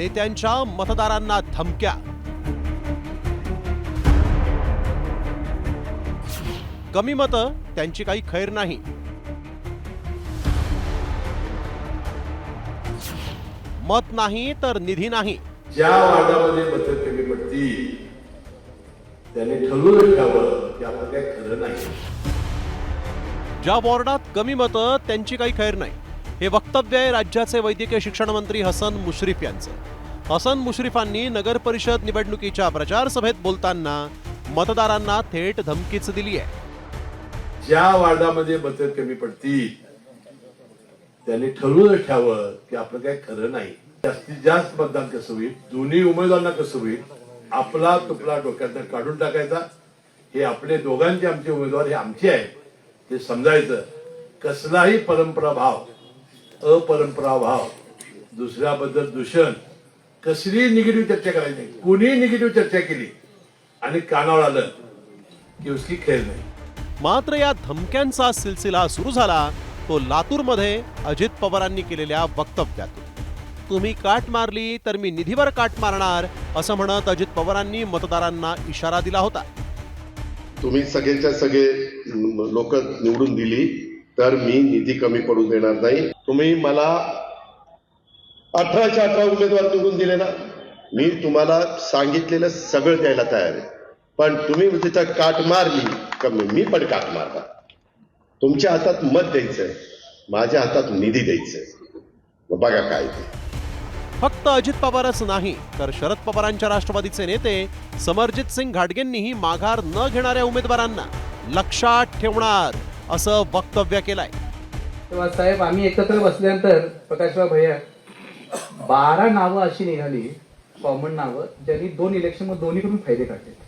नेत्यांच्या मतदारांना धमक्या. कमी मतं त्यांची काही खैर नाही. मत नाही तर निधी नाही. ज्या वार्डामध्ये मतं कमी पडतील त्याने ठरवून ठेवावं की काही खरं नाही. ज्या वॉर्डात कमी मतं त्यांची काही खैर नाही. हे वक्तव्य आहे राज्याचे वैद्यकीय शिक्षण मंत्री हसन मुश्रीफ यांचं. हसन मुश्रीफांनी नगर परिषद निवडणुकीच्या प्रचार सभेत बोलताना मतदारांना थेट धमकीच दिली आहे. ज्या वार्डामध्ये मतं कमी पडतील त्याने ठरवून ठेवावं की आपलं काही खरं नाही. जास्तीत जास्त मतदान कसं होईल दोन्ही उमेदवारांना कसं होईल आपला तुपला डोक्यात काढून टाकायचा. हे आपले दोघांचे आमचे उमेदवार हे आमचे आहेत ते समजायचं. कसलाही परंपरा भाव अपरंपरा भाव दुसऱ्याबद्दल दूषण. कसली निगेटिव्ह चर्चा करायची नाही. कोणी निगेटिव्ह चर्चा केली आणि कानावर आलं की उसकी खेळ नाही. मात्र या धमक्यांचा सिलसिला सुरू झाला तो लातूरमध्ये अजित पवारांनी केलेल्या वक्तव्यातून तुम्ही काट मारली तर मी निधीवर काट मारणार असं म्हणत अजित पवारांनी मतदारांना इशारा दिला होता. तुम्ही सगळेच्या सगळे लोक निवडून दिली तर मी निधी कमी पडू देणार नाही. तुम्ही मला अठराच्या अठरा उमेदवार निवडून दिले ना मी तुम्हाला सांगितलेलं सगळं द्यायला तयार आहे. पण तुम्ही तिथं काट मारली का मी पण काट मारणार. तुमच्या हातात मत द्यायचंय माझ्या हातात निधी द्यायचंय. मग बघा काय ते. फक्त अजित पवारच नाही तर शरद पवारांच्या राष्ट्रवादीचे नेते समरजित सिंग घाटगेंनीही माघार न घेणाऱ्या उमेदवारांना लक्षात ठेवणार असं वक्तव्य केलंय. तेव्हा साहेब आम्ही एकत्र बसल्यानंतर प्रकाशराव भैया बारा नावं अशी निघाली कॉमन नावं ज्यांनी दोन इलेक्शनमध्ये दोन्हीकडून फायदे काढले.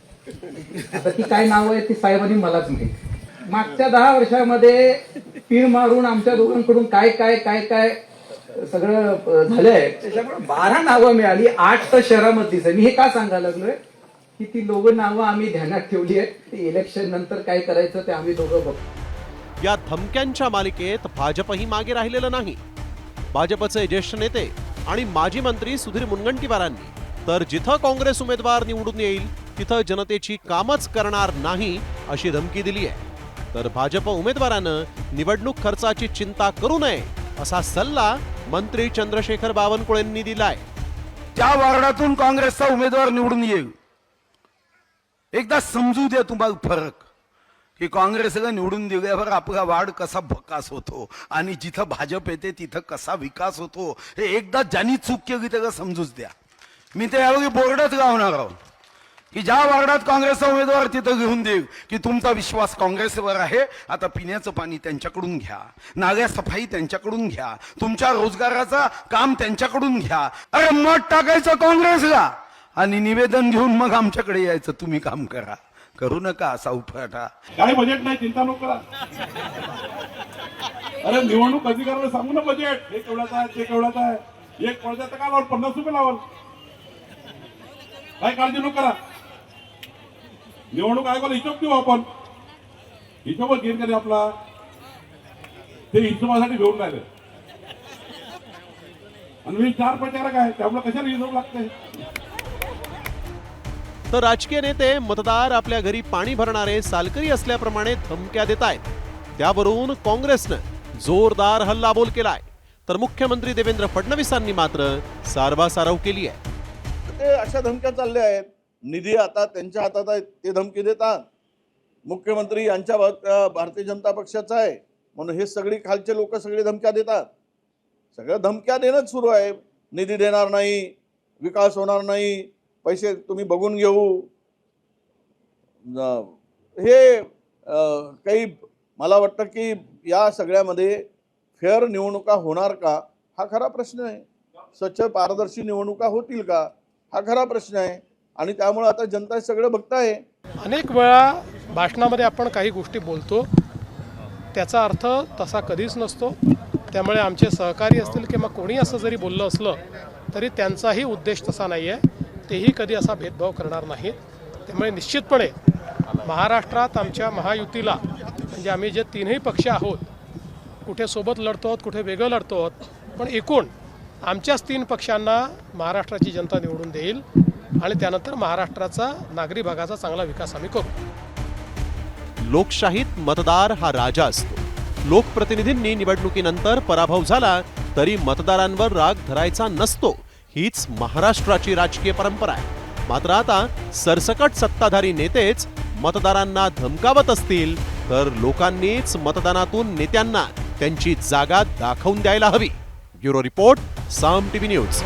आता ती काय नावं आहेत ती साहेबांनी मलाच माहिती. मागच्या दहा वर्षामध्ये पीळ मारून आमच्या दोघांकडून काय काय काय काय सगळं झालंय. त्याच्यामुळे बारा नावं मिळाली आठ तर शहरामधलीच आहे मी हे का सांगायला लागलोय? की ती दोघं नावं आम्ही ध्यानात ठेवली आहेत. इलेक्शन नंतर काय करायचं ते आम्ही दोघं बघतो. या धमक्यांच्या मालिकेत भाजपही मागे राहिलेलं नाही. भाजपचे ज्येष्ठ नेते आणि माजी मंत्री सुधीर मुनगंटीवारांनी. तर जिथं काँग्रेस उमेदवार निवडून येईल तिथं जनतेची कामच करणार नाही अशी धमकी दिली आहे तर भाजप उमेदवारानं निवडणूक खर्चाची चिंता करू नये असा सल्ला मंत्री चंद्रशेखर बावनकुळेंनी दिलाय. त्या वार्डातून काँग्रेसचा उमेदवार निवडून येईल एकदा समजू द्या तुम्हाला फरक. की काँग्रेसला निवडून दिल्यावर आपला वाढ कसा भकास होतो? आणि जिथं भाजप येते तिथं कसा विकास होतो? हे एकदा ज्यांनी चूक केली त्याला समजूच द्या. मी ते यावेळी बोर्डच लावणार आहोत. की ज्या वार्डात काँग्रेसचा उमेदवार तिथं घेऊन देईल की तुमचा विश्वास काँग्रेसवर आहे आता पिण्याचं पाणी त्यांच्याकडून घ्या. नाल्या सफाई त्यांच्याकडून घ्या. तुमच्या रोजगाराचा काम त्यांच्याकडून घ्या. अरे मत टाकायचं काँग्रेसला. आणि निवेदन घेऊन मग आमच्याकडे यायचं तुम्ही काम करा. करू नका असा उफाटा काय बजेट नाही चिंता नको करा. अरे निवडणूक अधिकाऱ्याला सांगू ना बजेट हे केवढ्याचं आहे ते केवढ्याचं आहे. एक पडद्याचं काय लावल पन्नास रुपये लावाल. काय काळजी नको करा. निवडणूक आयोगाला हिशोब देऊ आपण. हिशोबच घेईन कधी आपला. ते हिशोबासाठी घेऊन राहिले. आणि मी चार प्रचारक आहे त्यामुळे कशाला हिशोब लागते? तर राजकीय नेते मतदार आपल्या घरी पाणी भरणारे सालकरी असल्याप्रमाणे धमक्या देत आहेत त्यावरून काँग्रेसनं जोरदार हल्लाबोल केलाय. तर मुख्यमंत्री देवेंद्र फडणवीसांनी मात्र सारवासारव केली आहे. ते अशा धमक्या चालल्या आहेत. निधी आता त्यांच्या हातात आहे ते धमकी देतात. मुख्यमंत्री यांच्या भारतीय जनता पक्षाचा आहे. म्हणून हे सगळी खालचे लोक सगळे धमक्या देतात. सगळ्या धमक्या देणंच सुरू आहे. निधी देणार नाही विकास होणार नाही. पैसे तुम्ही बघून घेऊ. हे काही मला वाटतं की या सगळ्यामध्ये फेअर निवडणुका होणार का हा खरा प्रश्न आहे. स्वच्छ पारदर्शी निवडणुका होतील का हा खरा प्रश्न आहे. आणि त्यामुळे आता जनता सगळं बघताय. अनेक वेळा भाषणामध्ये आपण काही गोष्टी बोलतो. त्याचा अर्थ तसा कधीच नसतो. त्यामुळे आमचे सहकारी असतील किंवा कोणी असं जरी बोललं असलं तरी त्यांचाही उद्देश तसा नाही आहे तेही कधी असा भेदभाव करणार नाहीत. त्यामुळे निश्चितपणे महाराष्ट्रात आमच्या महायुतीला म्हणजे आम्ही जे तीनही पक्ष आहोत कुठे सोबत लढतो आहोत कुठे वेगळं लढतो आहोत पण एकूण आमच्याच तीन पक्षांना महाराष्ट्राची जनता निवडून देईल आणि त्यानंतर महाराष्ट्राचा नागरी भागाचा चांगला विकास आम्ही करू. लोकशाहीत मतदार हा राजा असतो. लोकप्रतिनिधींनी निवडणुकीनंतर पराभव झाला तरी मतदारांवर राग धरायचा नसतो. हीच महाराष्ट्राची राजकीय परंपरा आहे. मात्र आता सरसकट सत्ताधारी नेतेच मतदारांना धमकावत असतील तर लोकांनीच मतदानातून नेत्यांना त्यांची जागा दाखवून द्यायला हवी. Bureau report Saam TV news.